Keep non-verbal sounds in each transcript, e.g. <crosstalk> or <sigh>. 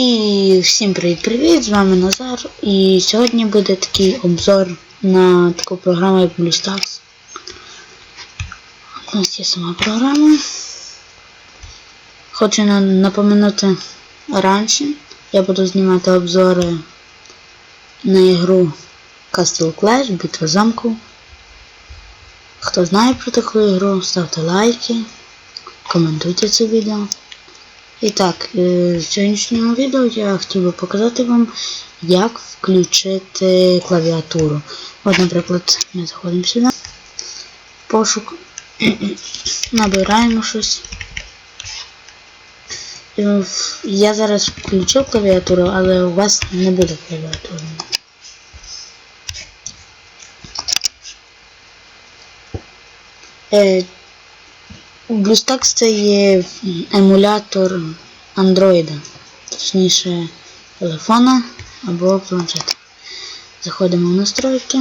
І всім привіт-привіт! З вами Назар. І сьогодні буде такий обзор на таку програму як BlueStacks. У нас є сама програма. Хочу на- напоминати раніше. Я буду знімати обзори на ігру Castle Clash, битва замку. Хто знає про таку ігру, ставте лайки, коментуйте це відео. І так, е, в сьогоднішньому відео я хотів би показати вам, як включити клавіатуру. От, наприклад, ми заходимо сюди, пошук, <clears throat> набираємо щось. Я зараз включив клавіатуру, але у вас не буде клавіатури. Е, BlueStacks це є емулятор Android, точніше телефона або планшета. Заходимо в настройки.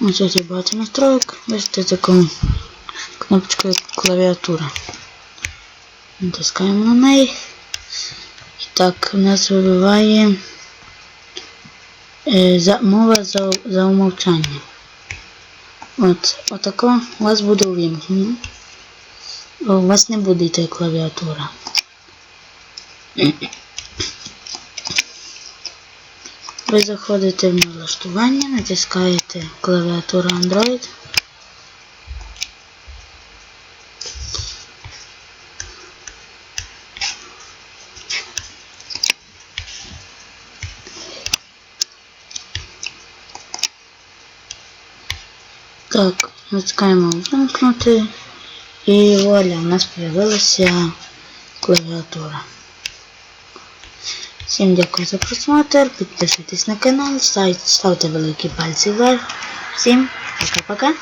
Ось тут є багато настроек. Бачите таку кнопочку як клавіатура. Натискаємо на неї. І так, у нас вибиває е, мова за умовчання. От, отако у вас буде увімкнено. У вас не буде йти клавіатура. Ви заходите в налаштування, натискаєте клавіатуру Android. Так, натискаємо вимкнути. І вуаля, у нас з'явилася клавіатура. Всім дякую за просмотр, підписуйтесь на канал, ставте великі пальці вверх. Всім пока-пока.